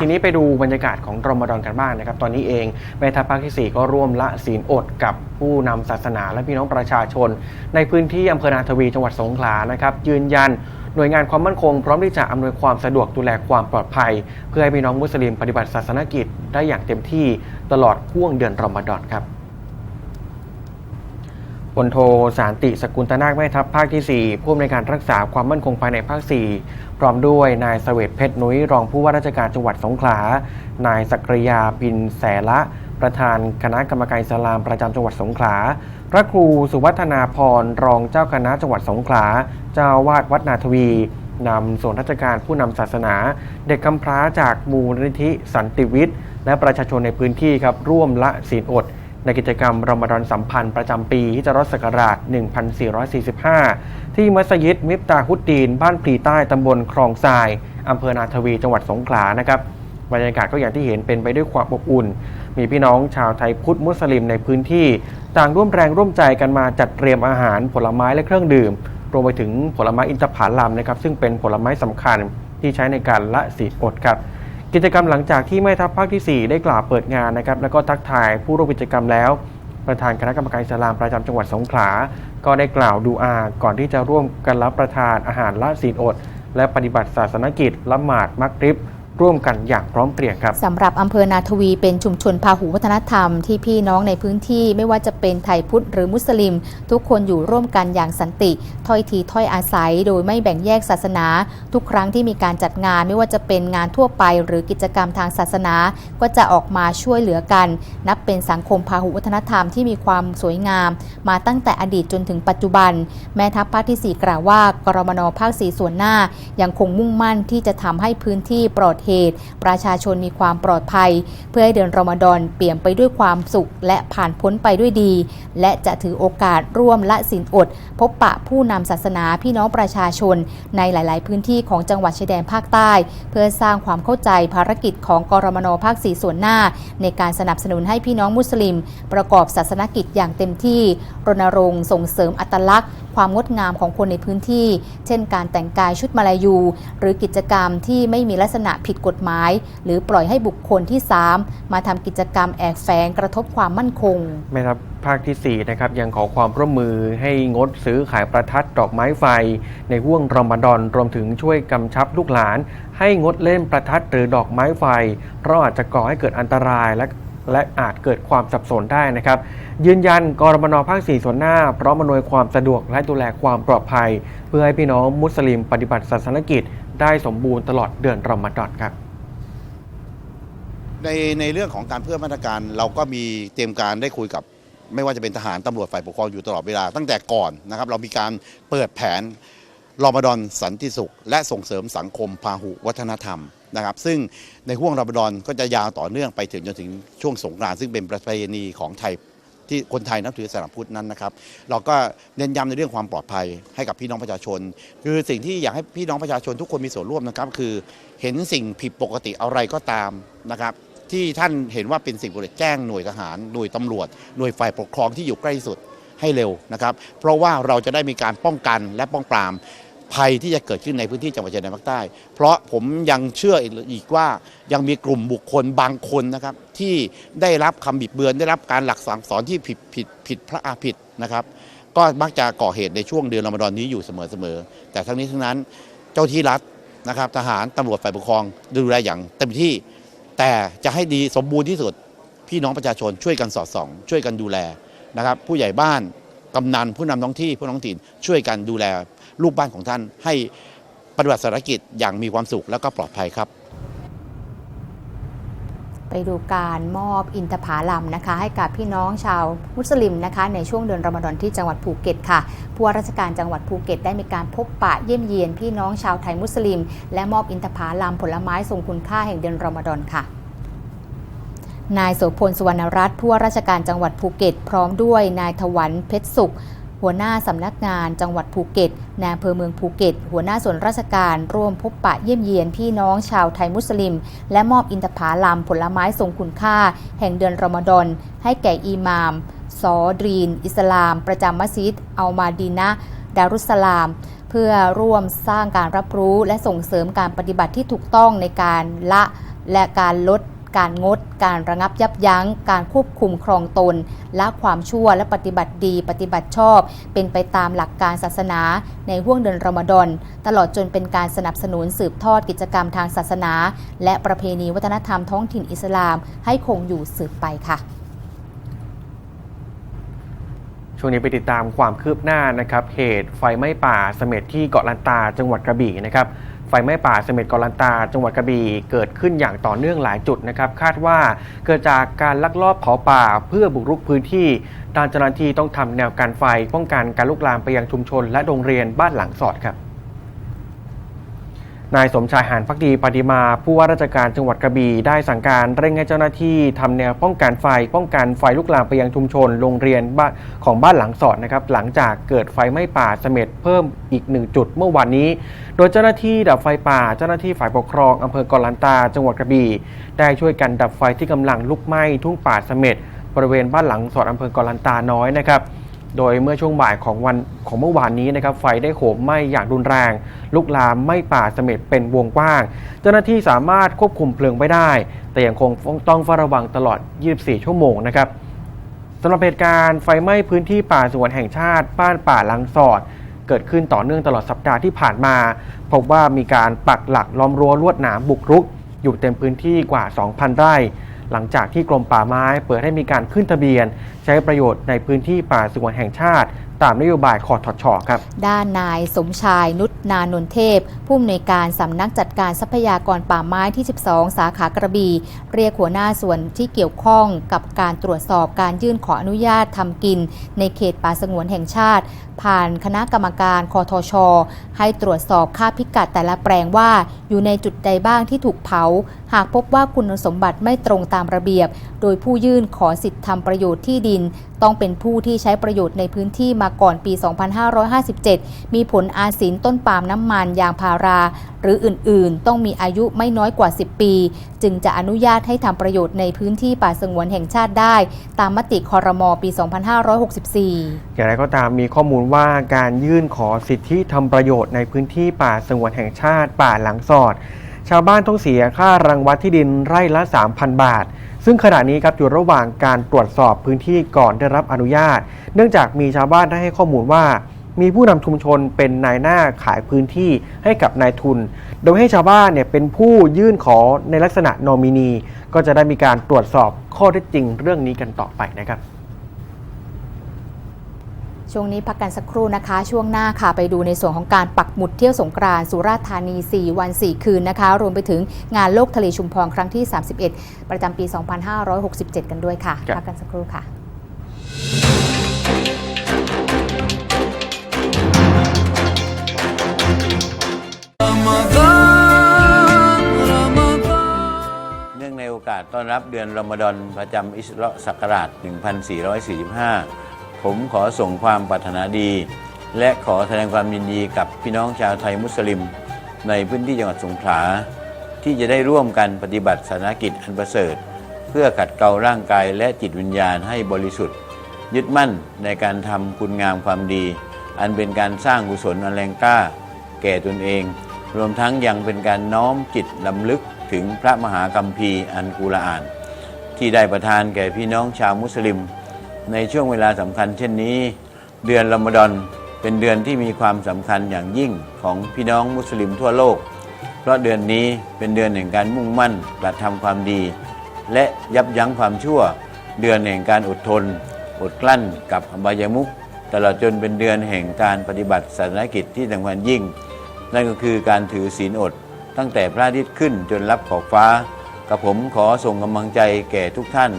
ทีนี้ไปดูบรรยากาศของรอมฎอนกันบ้างนะครับ ตอนนี้เองแม่ทัพภาคที่ 4 ก็ร่วมละศีลอดกับผู้นำศาสนาและพี่น้องประชาชน ในพื้นที่อำเภอนาทวีจังหวัดสงขลานะครับ ยืนยันหน่วยงานความมั่นคงพร้อมที่จะอำนวยความสะดวกดูแลความปลอดภัย เพื่อให้พี่น้องมุสลิมปฏิบัติศาสนกิจได้อย่างเต็มที่ตลอดห่วงเดือนรอมฎอนครับพลโทสารติสกุลตนาคแม่ทัพภาคที่ 4 ผู้อำนวยการรักษาความมั่นคงภายในภาค 4 พร้อมด้วยนายเสวตเพชรนุ้ยรองผู้ว่าราชการจังหวัดสงขลา นายศักริยาพินแสละ ประธานคณะกรรมการสลามประจำจังหวัดสงขลา พระครูสุวัฒนาพรรองเจ้าคณะจังหวัดสงขลา เจ้าอาวาดวัดนาทวีนำส่วนราชการผู้นำศาสนา เด็กกำพร้าจากมูลนิธิสันติวิทย์ และประชาชนในพื้นที่ครับร่วมละศีลอด ในกิจกรรมรอมฎอนสัมพันธ์ประจำปีฮิจรัสศักราช 1445 ที่มัสยิดมิฟตาฮุดดีน บ้านพลีใต้ตำบลคลองทรายอำเภอนาทวีจังหวัดสงขลานะครับบรรยากาศก็อย่างที่เห็นเป็นไปด้วยความอบอุ่น มีพี่น้องชาวไทยพุทธมุสลิมในพื้นที่ ต่างร่วมแรงร่วมใจกันมาจัดเตรียมอาหารผลไม้และเครื่องดื่ม รวมไปถึงผลไม้อินทผลัมนะครับซึ่งเป็นผลไม้สำคัญที่ใช้ในการละศีลอดครับ กิจกรรมหลังจากที่แม่ทัพภาคที่ 4 ได้กล่าวเปิดงานนะครับแล้วก็ทักทายผู้ร่วมกิจกรรมแล้ว ประธานคณะกรรมการอิสลามประจำจังหวัดสงขลา ก็ได้กล่าวดูอาก่อนที่จะร่วมกันรับประทานอาหารละศีลอด และปฏิบัติศาสนกิจละหมาดมักริบ ร่วมกันอย่างพร้อมเพรียงครับสำหรับอำเภอนาทวีเป็นชุมชนพาหุวัฒนธรรมที่พี่น้องในพื้นที่ไม่ว่าจะเป็นไทยพุทธหรือมุสลิม ทุกคนอยู่ร่วมกันอย่างสันติ ถ้อยทีถ้อยอาศัย โดยไม่แบ่งแยกศาสนา ทุกครั้งที่มีการจัดงานไม่ว่าจะเป็นงานทั่วไป หรือกิจกรรมทางศาสนา ก็จะออกมาช่วยเหลือกัน นับเป็นสังคมพาหุวัฒนธรรมที่มีความสวยงาม มาตั้งแต่อดีตจนถึงปัจจุบัน แม่ทัพภาคที่ 4 กล่าวว่ากรมนภาคสีส่วนหน้า ยังคงมุ่งมั่นที่จะทำให้พื้นที่ปลอดเหตุ ประชาชนมีความปลอดภัย เพื่อให้เดือนรอมฎอนเปี่ยมไปด้วยความสุข และผ่านพ้นไปด้วยดี และจะถือโอกาสร่วมละสินอด พบปะผู้นำศาสนาพี่น้องประชาชน ในหลาย ๆ พื้นที่ของจังหวัดชายแดนภาคใต้ เพื่อสร้างความเข้าใจภารกิจของกรมนภาคสีส่วนหน้า ในการสนับสนุนให้พี่น้องมุสลิม ประกอบศาสนกิจอย่างเต็มที่ รณรงค์ส่งเสริมอัตลักษณ์ ความงดงามของคนในพื้นที่ เช่น การแต่งกายชุดมาลายู หรือกิจกรรมที่ไม่มีลักษณะผิดกฎหมาย หรือปล่อยให้บุคคลที่ 3 มาทำกิจกรรมแอบแฝงกระทบความมั่นคง แม่ทัพภาคที่ 4 นะครับ ยังขอความร่วมมือให้งดซื้อขายประทัดดอกไม้ไฟ ในห่วงรอมฎอนรวมถึงช่วยกำชับลูกหลาน ให้งดเล่นประทัดหรือดอกไม้ไฟ เพราะอาจจะก่อให้เกิดอันตรายและ และอาจเกิดความสับสนได้นะครับ ยืนยันกรมนภาค 4 ส่วนหน้า พร้อมอำนวยความสะดวกและดูแลความปลอดภัย เพื่อให้พี่น้องมุสลิมปฏิบัติศาสนกิจ ได้สมบูรณ์ตลอดเดือนรอมฎอนครับในในเรื่องของการเพิ่มมาตรการเราก็มีเตรียมการได้คุยกับ ไม่ว่าจะเป็นทหารตำรวจฝ่ายปกครองอยู่ตลอดเวลาตั้งแต่ก่อนนะครับ เรามีการเปิดแผนรอมฎอนสันติสุข และส่งเสริมสังคมพาหุวัฒนธรรม นะครับซึ่งในห่วงรอมฎอนก็จะยาวต่อเนื่องไปถึงจนถึงช่วงสงกรานต์ซึ่งเป็นประเพณีของไทยที่คนไทยนับถือศาสนาพุทธนั้นนะครับ เราก็เน้นย้ำในเรื่องความปลอดภัยให้กับพี่น้องประชาชน คือสิ่งที่อยากให้พี่น้องประชาชนทุกคนมีส่วนร่วมนะครับ คือเห็นสิ่งผิดปกติอะไรก็ตามนะครับ ที่ท่านเห็นว่าเป็นสิ่งปกติแจ้งหน่วยทหารหน่วยตำรวจหน่วยฝ่ายปกครองที่อยู่ใกล้สุดให้เร็วนะครับ เพราะว่าเราจะได้มีการป้องกันและป้องปราม ภัยที่จะเกิดขึ้นในพื้นที่จังหวัดชายแดนภาคใต้ เพราะผมยังเชื่ออีกว่ายังมีกลุ่มบุคคลบางคนนะครับ ที่ได้รับคำบิดเบือนได้รับการหลักสั่งสอนที่ผิดผิดผิดพระอาผิดนะครับ ก็มักจะก่อเหตุในช่วงเดือนรอมฎอนนี้อยู่เสมอๆแต่ทั้งนี้ทั้งนั้นเจ้าที่รัฐนะครับทหารตำรวจฝ่ายปกครองดูแลอย่างเต็มที่ แต่จะให้ดีสมบูรณ์ที่สุด พี่น้องประชาชนช่วยกันสอดส่อง ช่วยกันดูแลนะครับ ผู้ใหญ่บ้าน กำนันผู้นำท้องที่ผู้ท้องถิ่นช่วยกันดูแลลูกบ้านของท่าน ให้ปฏิบัติภารกิจอย่างมีความสุขแล้วก็ปลอดภัยครับ ไปดูการมอบอินทผลัมนะคะ ให้กับพี่น้องชาวมุสลิมนะคะ ในช่วงเดือนรอมฎอนที่จังหวัดภูเก็ตค่ะผู้ว่าราชการจังหวัดภูเก็ตได้มีการพบปะเยี่ยมเยียนพี่น้องชาวไทยมุสลิม และมอบอินทผลัมผลไม้ทรงคุณค่าแห่งเดือนรอมฎอนค่ะ นายโสพลสุวรรณรัตน์ผู้ว่าราชการจังหวัดภูเก็ต พร้อมด้วยนายถวันเพชรสุข หัวหน้าสำนักงานจังหวัดภูเก็ตนายอำเภอเมืองภูเก็ต หัวหน้าส่วนราชการร่วมพบปะเยี่ยมเยียนพี่น้องชาวไทยมุสลิม และมอบอินทผลัมผลไม้ทรงคุณค่า แห่งเดือนรอมฎอนให้แก่อิหมามซอดรีน อิสลาม ประจำมัสยิดอัลมาดีนะดารุสสลาม เพื่อร่วมสร้างการรับรู้และส่งเสริมการปฏิบัติที่ถูกต้องในการละและการลด การงด การระงับยับยั้ง การควบคุมครองตนและความชั่วและปฏิบัติดีปฏิบัติชอบ เป็นไปตามหลักการศาสนาในห่วงเดือนรอมฎอนตลอดจนเป็นการสนับสนุนสืบทอดกิจกรรมทางศาสนา และประเพณีวัฒนธรรมท้องถิ่นอิสลาม ให้คงอยู่สืบไปค่ะช่วงนี้ไปติดตามความคืบหน้านะครับเหตุไฟไหม้ป่าเสม็ดที่เกาะลันตาจังหวัดกระบี่นะครับ ไฟไหม้ป่าเสม็ดกอลันตา จังหวัดกระบี่เกิดขึ้นอย่างต่อเนื่องหลายจุดนะครับ คาดว่าเกิดจากการลักลอบเผาป่าเพื่อบุกรุกพื้นที่ทางเจ้าหน้าที่ต้องทำแนวกันไฟ ป้องกันการลุกลามไปยังชุมชน และโรงเรียนบ้านหลังสอดครับ นายสมชายหานพักดีปฏิมา ผู้ว่าราชการจังหวัดกระบี่ได้สั่งการเร่งให้เจ้าหน้าที่ทำแนวป้องกันไฟ ป้องกันไฟลุกลามไปยังชุมชน โรงเรียนบ้านของบ้านหลังสอดนะครับ หลังจากเกิดไฟไหม้ป่าเสม็ดเพิ่มอีกหนึ่งจุดเมื่อวานนี้ โดยเจ้าหน้าที่ดับไฟป่า เจ้าหน้าที่ฝ่ายปกครองอำเภอกอลันตา จังหวัดกระบี่ ได้ช่วยกันดับไฟที่กำลังลุกไหม้ทุ่งป่าเสม็ดบริเวณบ้านหลังสอดอำเภอกอลันตาน้อยนะครับ โดยเมื่อช่วงบ่ายของวันของเมื่อวานนี้นะครับไฟได้โหมไหม้อย่างรุนแรง ลุกลามไหม้ป่าเสม็ดเป็นวงกว้าง เจ้าหน้าที่สามารถควบคุมเพลิงไว้ได้ แต่ยังคงต้องเฝ้าระวังตลอด 24 ชั่วโมงนะครับสำหรับเหตุการณ์ไฟไหม้พื้นที่ป่าสวนแห่งชาติ บ้านป่าลังสอด เกิดขึ้นต่อเนื่องตลอดสัปดาห์ที่ผ่านมา พบว่ามีการปักหลักล้อมรั้วลวดหนามบุกรุก อยู่เต็มพื้นที่กว่า 2,000 ไร่หลังจากที่กรมป่าไม้เปิดให้มีการขึ้นทะเบียน ช้ประโยชน์ในพื้นที่ป่าสงวนแห่งชาติ ตามนโยบายคอทชครับ ด้านนายสมชายนุชนานนเทพ ผู้อำนวยการสำนักจัดการทรัพยากรป่าไม้ที่ 12 สาขากระบี่เรียกหัวหน้าส่วนที่เกี่ยวข้องกับการตรวจสอบการยื่นขออนุญาตทำกิน ในเขตป่าสงวนแห่งชาติ ผ่านคณะกรรมการคอทช ให้ตรวจสอบค่าพิกัดแต่ละแปลงว่าอยู่ในจุดใดบ้างที่ถูกเผา หากพบว่าคุณสมบัติไม่ตรงตามระเบียบ โดยผู้ยื่นขอสิทธิทำประโยชน์ที่ดินต้องเป็นผู้ที่ใช้ประโยชน์ในพื้นที่มาก่อนปี 2557 มีผลอาศินต้นปาล์มน้ำมันยางพารา หรืออื่นๆ ต้องมีอายุไม่น้อยกว่า 10 ปี จึงจะอนุญาตให้ทำประโยชน์ในพื้นที่ป่าสงวนแห่งชาติได้ ตามมติคอรมอปี 2564 อย่างไรก็ตามมีข้อมูลว่าการยื่นขอสิทธิทำประโยชน์ในพื้นที่ป่าสงวนแห่งชาติ ป่าหลังสอด ชาวบ้านต้องเสียค่ารังวัดที่ดินไร่ละ 3,000 บาท ซึ่งขณะนี้ครับอยู่ระหว่างการตรวจสอบพื้นที่ก่อนได้รับอนุญาต เนื่องจากมีชาวบ้านได้ให้ข้อมูลว่า มีผู้นำชุมชนเป็นนายหน้าขายพื้นที่ให้กับนายทุน โดยให้ชาวบ้านเนี่ยเป็นผู้ยื่นขอในลักษณะนอมินี ก็จะได้มีการตรวจสอบข้อเท็จจริงเรื่องนี้กันต่อไปนะครับ ช่วงนี้พักกันสักครู่นะคะ ช่วงหน้าค่ะไปดูในส่วนของการปักหมุดเที่ยวสงกรานต์สุราษฎร์ธานี 4 วัน 4 คืนนะคะ รวมไปถึงงานโลกทะเลชุมพรครั้งที่ 31 ประจำปี 2567 กันด้วยค่ะ ครับ พักกันสักครู่ค่ะ เนื่องในโอกาสต้อนรับเดือนรอมฎอนประจำอิสราศักราช 1445 ผมขอส่งความปรารถนาดี และขอแสดงความยินดีกับพี่น้องชาวไทยมุสลิม ในพื้นที่จังหวัดสงขลาที่จะได้ร่วมกันปฏิบัติศาสนกิจอันประเสริฐ เพื่อขัดเกลาร่างกายและจิตวิญญาณให้บริสุทธิ์ ยึดมั่นในการทำคุณงามความดี อันเป็นการสร้างกุศลอันแรงกล้า แก่ตนเอง รวมทั้งยังเป็นการน้อมจิตลำลึกถึงพระมหากัมพีอันกุรอาน ที่ได้ประทานแก่พี่น้องชาวมุสลิม ในช่วงเวลาสำคัญเช่นนี้ เดือนรอมฎอนเป็นเดือนที่มีความสำคัญอย่างยิ่งของพี่น้องมุสลิมทั่วโลก เพราะเดือนนี้เป็นเดือนแห่งการมุ่งมั่นกระทำความดี และยับยั้งความชั่ว เดือนแห่งการอดทน อดกลั้นกับอบายมุขตลอดจนเป็นเดือนแห่งการปฏิบัติศาสนกิจที่สำคัญยิ่ง นั่นก็คือการถือศีลอด ตั้งแต่พระอาทิตย์ขึ้นจนรับขอบฟ้า กับผมขอส่งกำลังใจแก่ทุกท่าน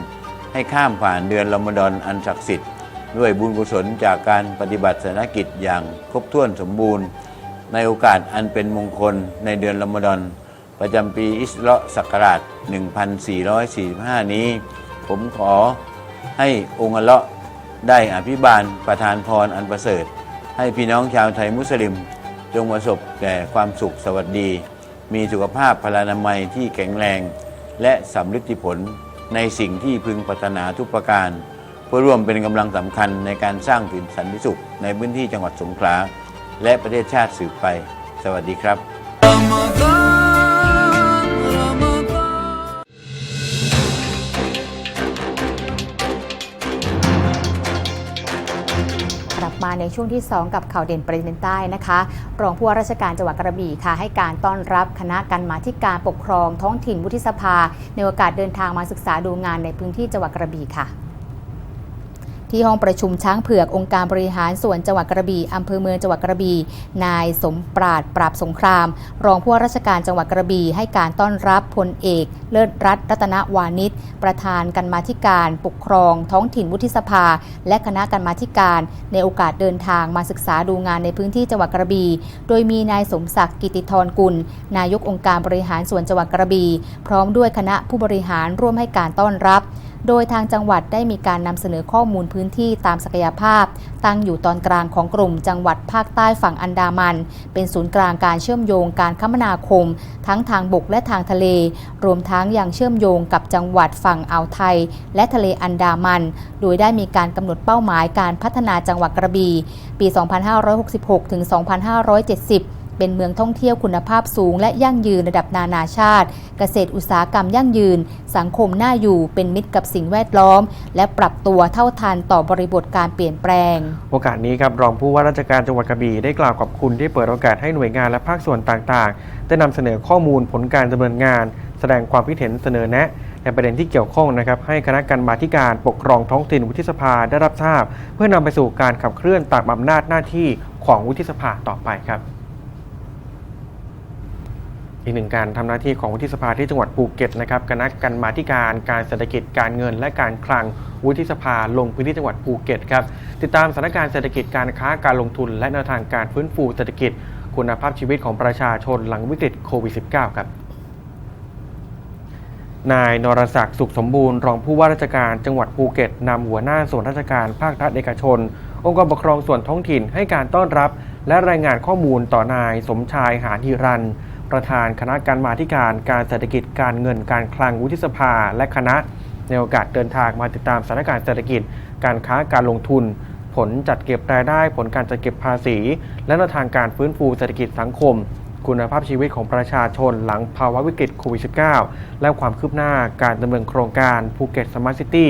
ให้ข้ามผ่านเดือนรอมฎอนอันศักดิ์สิทธิ์ ด้วยบุญกุศลจากการปฏิบัติศาสนกิจอย่างครบถ้วนสมบูรณ์ ในโอกาสอันเป็นมงคลในเดือนรอมฎอนประจำปีอิสราศักราช 1445 นี้ ผมขอให้องค์อัละได้อภิบาลประทานพรอันประเสริฐ ให้พี่น้องชาวไทยมุสลิม จงประสบแต่ความสุขสวัสดี มีสุขภาพพลานามัยที่แข็งแรง และสำลิดผล ในสิ่งที่พึงปรารถนาทุกประการ เพื่อร่วมเป็นกำลังสำคัญในการสร้างถิ่นสันติสุข ในพื้นที่จังหวัดสงขลาและประเทศชาติสืบไป สวัสดีครับ ในช่วงที่ 2 กับข่าวเด่นประเด็นใต้นะคะรองผู้ว่าราชการจังหวัดกระบี่ค่ะให้การต้อนรับคณะกรรมาิการปกครองท้องถิ่นวุฒิสภา ในโอกาสเดินทางมาศึกษาดูงานในพื้นที่จังหวัดกระบี่ค่ะ ที่ห้องประชุมช้างเผือกองค์การบริหารส่วนจังหวัดกระบี่อำเภอเมืองจังหวัดกระบี่นายสมปราดปราบสงคราม รองผู้ว่าราชการจังหวัดกระบี่ให้การต้อนรับพลเอก เลิศรัตน์รัตนวานิชประธานกันมาธิการปกครอง ท้องถิ่นวุฒิสภา และคณะกันมาธิการ ในโอกาสเดินทางมาศึกษาดูงานในพื้นที่จังหวัดกระบี่โดยมีนายสมศักดิ์กิติธรกุล นายกองค์การบริหารส่วนจังหวัดกระบี่พร้อมด้วยคณะผู้บริหารร่วมให้การต้อนรับ โดยทางจังหวัดได้มีการนำเสนอข้อมูลพื้นที่ตามศักยภาพ ตั้งอยู่ตอนกลางของกลุ่มจังหวัดภาคใต้ฝั่งอันดามัน เป็นศูนย์กลางการเชื่อมโยงการคมนาคม ทั้งทางบกและทางทะเล รวมทั้งยังเชื่อมโยงกับจังหวัดฝั่งอ่าวไทย และทะเลอันดามัน โดยได้มีการกำหนดเป้าหมายการพัฒนาจังหวัดกระบี่ปี 2566 ถึง 2570 เป็นเมืองท่องเที่ยวคุณภาพสูง และยั่งยืนระดับนานาชาติ เกษตรอุตสาหกรรมยั่งยืน สังคมน่าอยู่เป็นมิตรกับสิ่งแวดล้อม และปรับตัวเท่าทันต่อบริบทการเปลี่ยนแปลง โอกาสนี้ครับรองผู้ว่าราชการจังหวัดกระบี่ได้กล่าวขอบคุณที่เปิดโอกาสให้หน่วยงานและภาคส่วนต่างๆ ได้นำเสนอข้อมูลผลการดำเนินงาน แสดงความคิดเห็นเสนอแนะในประเด็นที่เกี่ยวข้องนะครับให้คณะกรรมาธิการปกครองท้องถิ่นวุฒิสภาได้รับทราบ เพื่อนำไปสู่การขับเคลื่อนตามอำนาจหน้าที่ของวุฒิสภาต่อไปครับ อีกหนึ่งการทำหน้าที่ของวุฒิสภาที่จังหวัดภูเก็ตนะครับคณะกรรมาธิการการเศรษฐกิจการเงิน และการคลังวุฒิสภาลงพื้นที่จังหวัดภูเก็ตครับติดตามสถานการณ์เศรษฐกิจการค้าการลงทุน และแนวทางการฟื้นฟูเศรษฐกิจ คุณภาพชีวิตของประชาชนหลังวิกฤตโควิด -19 ครับนายนรศักดิ์สุขสมบูรณ์รองผู้ว่าราชการจังหวัดภูเก็ตนำหัวหน้าส่วนราชการภาครัฐเอกชน องค์กรปกครองส่วนท้องถิ่นให้การต้อนรับ และรายงานข้อมูลต่อนายสมชายหานฮิรัน ประธานคณะกรรมาธิการการเศรษฐกิจการเงินการคลังวุฒิสภา และคณะในโอกาสเดินทางมาติดตามสถานการณ์เศรษฐกิจ การค้าการลงทุน ผลจัดเก็บรายได้ ผลการจัดเก็บภาษี และแนวทางการฟื้นฟูเศรษฐกิจสังคม คุณภาพชีวิตของประชาชนหลังภาวะวิกฤตโควิด -19 และความคืบหน้าการดำเนินโครงการภูเก็ตสมาร์ทซิตี้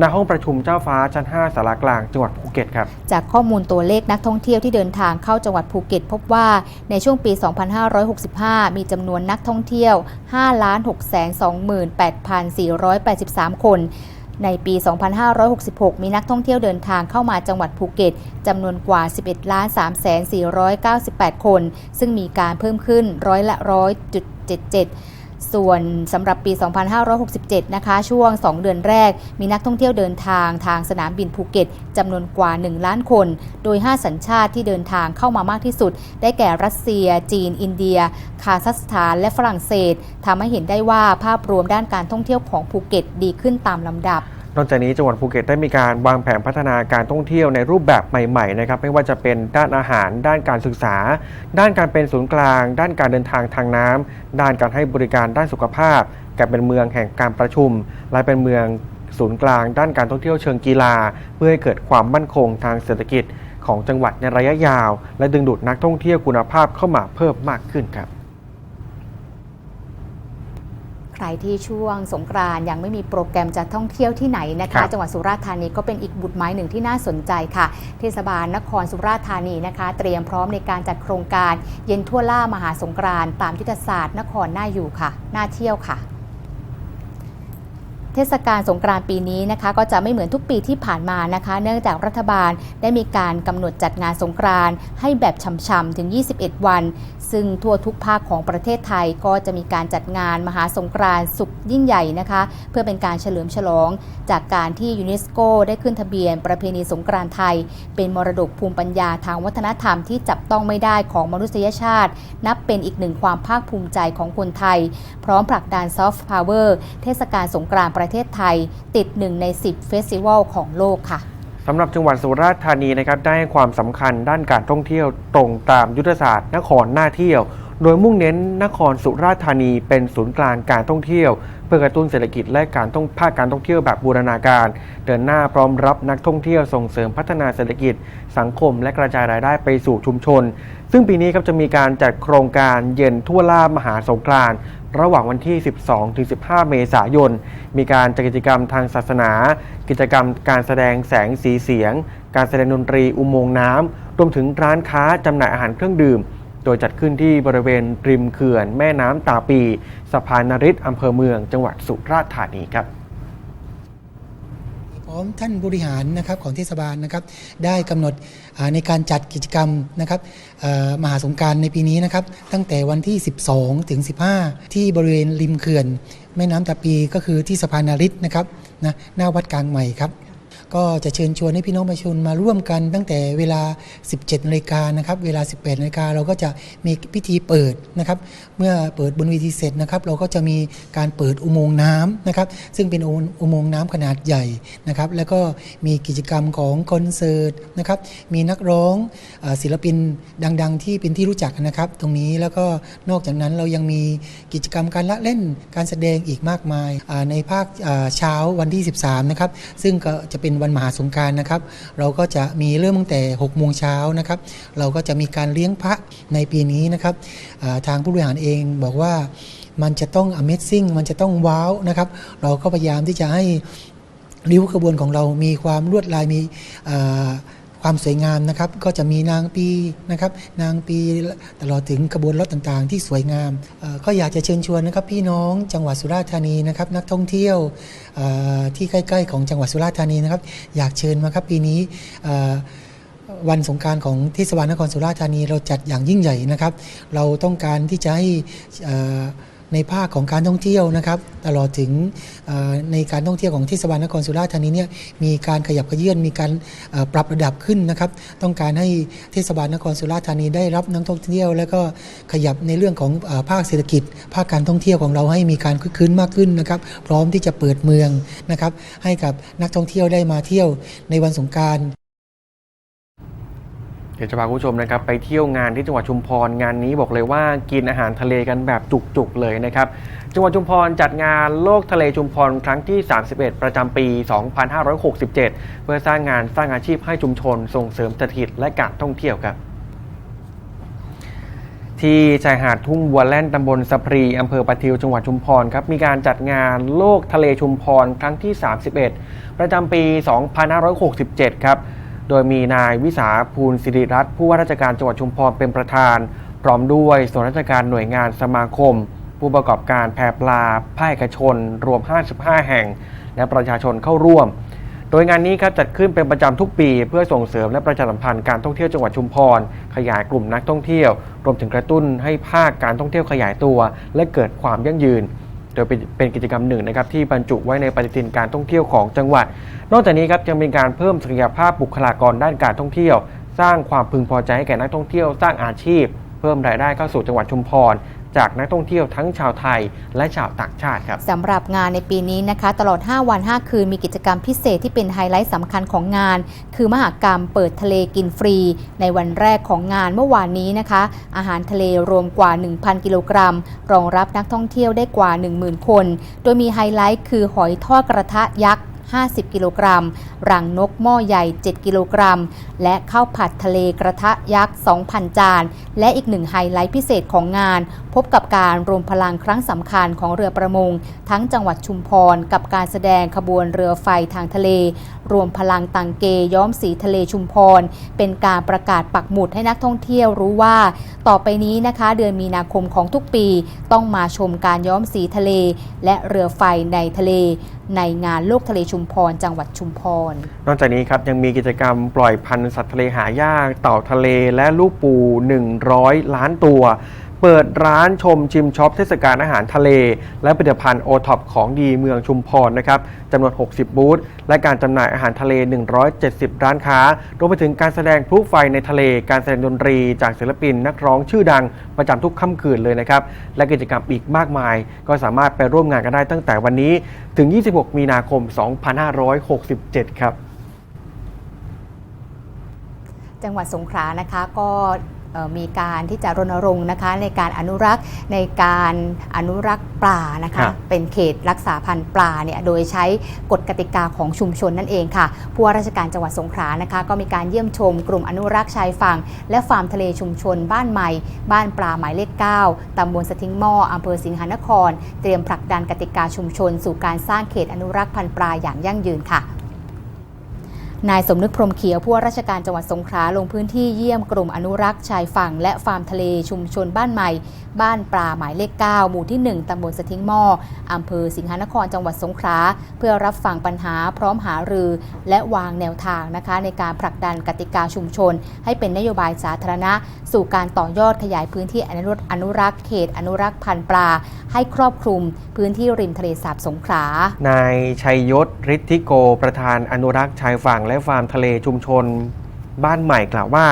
ณห้องประชุมเจ้าฟ้าชั้น 5สารากลางจังหวัดภูเก็ตครับ จากข้อมูลตัวเลขนักท่องเที่ยวที่เดินทางเข้าจังหวัดภูเก็ต พบว่าในช่วงปี 2565 มีจำนวนนักท่องเที่ยว 5,628,483 คนในปี 2566 มีนักท่องเที่ยวเดินทางเข้ามาจังหวัดภูเก็ตจำนวนกว่า 11 ล้าน 3 498 คน ซึ่งมีการเพิ่มขึ้นร้อยละร้อยจุด77 ส่วนสำหรับปี 2567 นะคะ ช่วง 2 เดือนแรก มีนักท่องเที่ยวเดินทางทางสนามบินภูเก็ตจำนวนกว่า 1 ล้านคน โดย 5 สัญชาติที่เดินทางเข้ามามากที่สุด ได้แก่รัสเซีย จีน อินเดีย คาซัคสถานและฝรั่งเศสทำให้เห็นได้ว่าภาพรวมด้านการท่องเที่ยวของภูเก็ตดีขึ้นตามลำดับ นอกจากนี้จังหวัดภูเก็ตได้มีการวางแผนพัฒนาการท่องเที่ยวในรูปแบบใหม่ๆนะครับไม่ว่าจะเป็นด้านอาหาร ด้านการศึกษา ด้านการเป็นศูนย์กลาง ด้านการเดินทางทางน้ำด้านการให้บริการด้านสุขภาพกลายเป็นเมืองแห่งการประชุม และเป็นเมืองศูนย์กลาง ด้านการท่องเที่ยวเชิงกีฬา เพื่อให้เกิดความมั่นคงทางเศรษฐกิจของจังหวัดในระยะยาว และดึงดูดนักท่องเที่ยวคุณภาพเข้ามาเพิ่มมากขึ้นครับ ใครที่ช่วงสงกรานต์ยังไม่มีโปรแกรมจะท่องเที่ยวที่ไหนนะครัคะบจังหวัดสุราษฎร์ธานีก็เป็นอีกบุตรไม้หนึ่งที่น่าสนใจค่ะ เทศบาลนครสุราษฎร์ธานีนะคะ เตรียมพร้อมในการจัดโครงการ เย็นทั่วล่ามหาสงกรานต์ตามยุทธศาสตร์นครน่าอยู่ค่ะ น่าเที่ยวค่ะเทศกาลสงกรานต์ปีนี้นะคะก็จะไม่เหมือนทุกปีที่ผ่านมานะคะ เนื่องจากรัฐบาลได้มีการกำหนดจัดงานสงกรานต์ให้แบบช่ำๆถึง 21 วัน ซึ่งทั่วทุกภาคของประเทศไทยก็จะมีการจัดงานมหาสงกรานต์สุดยิ่งใหญ่นะคะ เพื่อเป็นการเฉลิมฉลอง จากการที่ยูเนสโกได้ขึ้นทะเบียนประเพณีสงกรานต์ไทย เป็นมรดกภูมิปัญญาทางวัฒนธรรมที่จับต้องไม่ได้ของมนุษยชาติ นับเป็นอีกหนึ่งความภาคภูมิใจของคนไทย พร้อมผลักดันซอฟต์พาวเวอร์เทศกาลสงกรานต์ประเทศไทย ติดหนึ่งใน 10 เฟสติวัลของโลกค่ะสำหรับจังหวัดสุราษฎร์ธานีนะครับได้ความสำคัญด้านการท่องเที่ยวตรงตามยุทธศาสตร์นครน่าเที่ยว โดยมุ่งเน้นนครสุราษฎร์ธานีเป็นศูนย์กลางการท่องเที่ยว เพื่อกระตุ้นเศรษฐกิจและการท่องภาคการท่องเที่ยวแบบบูรณาการ เดินหน้าพร้อมรับนักท่องเที่ยวส่งเสริมพัฒนาเศรษฐกิจ สังคมและกระจายรายได้ไปสู่ชุมชน ซึ่งปีนี้ครับจะมีการจัดโครงการเย็นทั่วล่ามหาสงกรานต์ ระหว่างวันที่ 12-15 เมษายน มีการจัดกิจกรรมทางศาสนา กิจกรรมการแสดงแสงสีเสียง การแสดงดนตรีอุโมงค์น้ำ รวมถึงร้านค้าจำหน่ายอาหารเครื่องดื่ม โดยจัดขึ้นที่บริเวณริมเขื่อน แม่น้ำตาปี สะพานนริศอำเภอเมือง จังหวัดสุราษฎร์ธานีครับ ของท่านบริหารนะครับของเทศบาลนะครับ ได้กำหนดในการจัดกิจกรรมนะครับมหาสงการในปีนี้นะครับ ตั้งแต่วันที่ 12 ถึง 15 ที่บริเวณริมเขื่อน แม่น้ำตาปีก็คือที่สะพานนาริศนะครับนะหน้าวัดกลางใหม่ครับ ก็จะเชิญชวนให้พี่น้องประชาชนมาร่วมกันตั้งแต่เวลา 17นาฬิกานะครับเวลา 18นาฬิกาเราก็จะมีพิธีเปิดนะครับเมื่อเปิดบนเวทีเสร็จนะครับเราก็จะมีการเปิดอุโมงค์น้ำนะครับซึ่งเป็นอุโมงค์น้ำขนาดใหญ่นะครับแล้วก็มีกิจกรรมของคอนเสิร์ตนะครับมีนักร้องศิลปินดัง ๆ ที่เป็นที่รู้จักนะครับตรงนี้แล้วก็นอกจากนั้นเรายังมีกิจกรรมการละเล่นการแสดงอีกมากมายในภาคเช้าวันที่ 13นะครับซึ่งก็จะเป็นวันมหาสงการนะครับ เราก็จะมีเริ่มตั้งแต่6โมงเช้านะครับ เราก็จะมีการเลี้ยงพระในปีนี้นะครับทางผู้บริหารเองบอกว่ามันจะต้อง Amazing มันจะต้องว้าวนะครับ เราก็พยายามที่จะให้ริ้วขบวนของเรามีความลวดลายมี ความสวยงามนะครับ ก็จะมีนางปีนะครับ นางปีตลอดถึงขบวนรถต่างๆ ที่สวยงาม ก็อยากจะเชิญชวนนะครับ พี่น้องจังหวัดสุราษฎร์ธานีนะครับ นักท่องเที่ยวที่ใกล้ ๆ ของจังหวัดสุราษฎร์ธานีนะครับ อยากเชิญมาครับปีนี้วันสงการของเทศบาลนครสุราษฎร์ธานีเราจัดอย่างยิ่งใหญ่นะครับ เราต้องการที่จะให้อ่อ ในภาคของการท่องเที่ยวนะครับตลอดถึงในการท่องเที่ยวของเทศบาลนครสุราษฎร์ธานีเนี่ยมีการขยับขยื่นมีการปรับระดับขึ้นนะครับ ต้องการให้เทศบาลนครสุราษฎร์ธานีได้รับนักท่องเที่ยว แล้วก็ขยับในเรื่องของภาคเศรษฐกิจ ภาคการท่องเที่ยวของเราให้มีการคึกคืนมากขึ้นนะครับพร้อมที่จะเปิดเมืองนะครับให้กับนักท่องเที่ยวได้มาเที่ยวในวันสงการ เดี๋ยวจะพาคุณผู้ชมนะครับไปเที่ยวงานที่จังหวัดชุมพรงานนี้บอกเลยว่ากินอาหารทะเลกันแบบจุกๆเลยนะครับจังหวัดชุมพรจัดงานโลกทะเลชุมพรครั้งที่ 31 ประจำปี 2567 เพื่อสร้างงานสร้างอาชีพให้ชุมชน ส่งเสริมเศรษฐกิจและการท่องเที่ยวครับที่ชายหาดทุ่งวัวแล่นตำบลสะพรีอำเภอปะทิวจังหวัดชุมพรครับมีการจัดงานโลกทะเลชุมพรครั้งที่ 31 ประจำปี 2567 ครับ โดยมีนายวิสาภูลสิริรัตน์ผู้ว่าราชการจังหวัดชุมพรเป็นประธาน พร้อมด้วยส่วนราชการหน่วยงานสมาคม ผู้ประกอบการแพปลาภาคเอกชน รวม 55 แห่ง และประชาชนเข้าร่วม โดยงานนี้ครับจัดขึ้นเป็นประจำทุกปี เพื่อส่งเสริมและประชาสัมพันธ์การท่องเที่ยวจังหวัดชุมพร ขยายกลุ่มนักท่องเที่ยว รวมถึงกระตุ้นให้ภาคการท่องเที่ยวขยายตัว และเกิดความยั่งยืน ดยเป็นเป็นกิจกรรมหนึ่งนะครับที่บรรจุไว้ในปฏิทินการท่องเที่ยวของจังหวัด นอกจากนี้ครับยังมีการเพิ่มศักยภาพบุคลากรด้านการท่องเที่ยว สร้างความพึงพอใจให้แก่นักท่องเที่ยว สร้างอาชีพ เพิ่มรายได้เข้าสู่จังหวัดชุมพร จากนักท่องเที่ยวทั้งชาวไทยและชาวต่างชาติครับสำหรับงานในปีนี้นะคะ ตลอด 5 วัน 5 คืน มีกิจกรรมพิเศษที่เป็นไฮไลท์สำคัญของงาน คือมหากรรมเปิดทะเลกินฟรี ในวันแรกของงานเมื่อวานนี้นะคะ อาหารทะเลรวมกว่า 1,000 กิโลกรัม รองรับนักท่องเที่ยวได้กว่า 10,000 คน โดยมีไฮไลท์คือหอยทอดกระทะยักษ์50 กิโลกรัม รังนกหม้อใหญ่ 7 กิโลกรัม และข้าวผัดทะเลกระทะยักษ์ 2,000 จาน และอีกหนึ่งไฮไลท์พิเศษของงาน พบกับการรวมพลังครั้งสำคัญของเรือประมง ทั้งจังหวัดชุมพร กับการแสดงขบวนเรือไฟทางทะเล รวมพลังตังเกย้อมสีทะเลชุมพร เป็นการประกาศปักหมุดให้นักท่องเที่ยวรู้ว่า ต่อไปนี้นะคะเดือนมีนาคมของทุกปี ต้องมาชมการย้อมสีทะเล และเรือไฟในทะเล ในงานโลกทะเลชุมพร จังหวัดชุมพรนอกจากนี้ครับยังมีกิจกรรมปล่อยพันธุ์สัตว์ทะเลหายาก เต่าทะเลและลูกปู 100 ล้านตัว เปิดร้านชมชิมช็อปเทศกาลอาหารทะเล และผลิตภัณฑ์โอท็อปของดีเมืองชุมพรนะครับจำนวน 60 บูธ และการจำหน่ายอาหารทะเล 170 ร้านค้ารวมไปถึงการแสดงพลุไฟในทะเล การแสดงดนตรี จากศิลปินนักร้องชื่อดังประจำทุกค่ำคืนเลยนะครับ และกิจกรรมอีกมากมาย ก็สามารถไปร่วมงานกันได้ตั้งแต่วันนี้ ถึง 26 มีนาคม 2567 ครับ จังหวัดสงขลานะคะก็ มีการที่จะรณรงค์นะคะในการอนุรักษ์ในการอนุรักษ์ปลานะครัคะบเป็นเขตรักษาพันธุ์ปลาเนี่ยโดยใช้กฎกติกาของชุมชนนั่นเองค่ะผู้ว่าราชการจังหวัดสงขลานะคะ ก็มีการเยี่ยมชมกลุ่มอนุรักษ์ชายฝั่ง และฟาร์มทะเลชุมชน บ้านใหม่ บ้านปลาหมายเลข 9 ตำบลสะทิ้งหม้ออำเภอสิงหานคร เตรียมผลักดันกติกาชุมชน สู่การสร้างเขตอนุรักษ์พันธุ์ปลาอย่างยั่งยืนค่ะ นายสมนึกพรมเขียวผู้ว่าราชการจังหวัดสงขลาลงพื้นที่เยี่ยมกลุ่มอนุรักษ์ชายฝั่งและฟาร์มทะเลชุมชนบ้านใหม่ บ้านปลาหมายเลข 9 หมู่ที่ 1 ตำบลสทิ้งหม้ออำเภอสิงหานครจังหวัดสงขลาเพื่อรับฟังปัญหาพร้อมหารือ และวางแนวทางนะคะ ในการผลักดันกติกาชุมชน ให้เป็นนโยบายสาธารณะ สู่การต่อยอดขยายพื้นที่อนุรักษ์อนุรักษ์เขตอนุรักษ์พันธุ์ปลา ให้ครอบคลุมพื้นที่ริมทะเลสาบสงขลานายชัยยศฤทธิโกประธานอนุรักษ์ชายฝั่งและฟาร์มทะเลชุมชน บ้านใหม่กล่าวว่า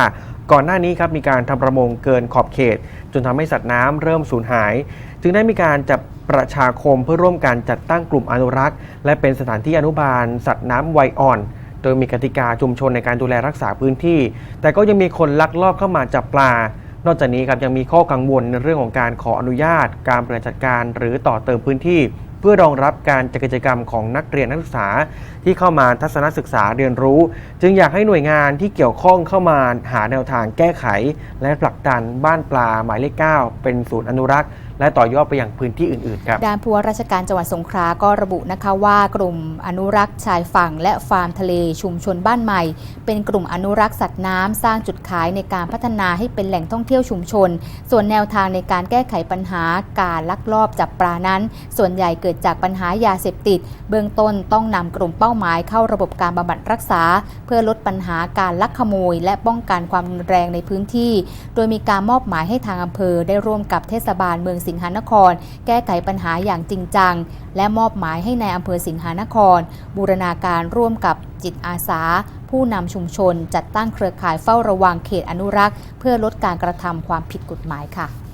ก่อนหน้านี้ครับมีการทำประมงเกินขอบเขต จนทำให้สัตว์น้ำเริ่มสูญหาย จึงได้มีการจับประชาคมเพื่อร่วมกันจัดตั้งกลุ่มอนุรักษ์ และเป็นสถานที่อนุบาล สัตว์น้ำวัยอ่อนโดยมีกติกาชุมชนในการดูแลรักษาพื้นที่ แต่ก็ยังมีคนลักลอบเข้ามาจับปลา นอกจากนี้ครับยังมีข้อกังวลในเรื่องของการขออนุญาต การบริหารจัดการ หรือต่อเติมพื้นที่ เพื่อรองรับการจัดกิจกรรมของนักเรียนนักศึกษาที่เข้ามาทัศนศึกษาเรียนรู้ จึงอยากให้หน่วยงานที่เกี่ยวข้องเข้ามาหาแนวทางแก้ไข และผลักดันบ้านปลาหมายเลข 9 เป็นศูนย์อนุรักษ์ และต่อยอดไปยังพื้นที่อื่นๆครับด้านผู้ว่าราชการจังหวัดสงขลาก็ระบุนะคะว่ากลุ่มอนุรักษ์ชายฝั่งและฟาร์มทะเลชุมชนบ้านใหม่ เป็นกลุ่มอนุรักษ์สัตว์น้ำสร้างจุดขายในการพัฒนาให้เป็นแหล่งท่องเที่ยวชุมชน ส่วนแนวทางในการแก้ไขปัญหาการลักลอบจับปลานั้น ส่วนใหญ่เกิดจากปัญหายาเสพติด เบื้องต้นต้องนำกลุ่มเป้าหมายเข้าระบบการบำบัดรักษา เพื่อลดปัญหาการลักขโมย และป้องกันความรุนแรงในพื้นที่ โดยมีการมอบหมายให้ทางอำเภอได้ร่วมกับเทศบาลเมืองสิงหานคร แก้ไขปัญหาอย่างจริงจัง และมอบหมายให้ในายอำเภอสิงหานคร บูรณาการร่วมกับจิตอาสา ผู้นำชุมชน จัดตั้งเครือข่ายเฝ้าระวังเขตอนุรักษ์ เพื่อลดการกระทำความผิดกฎหมายค่ะ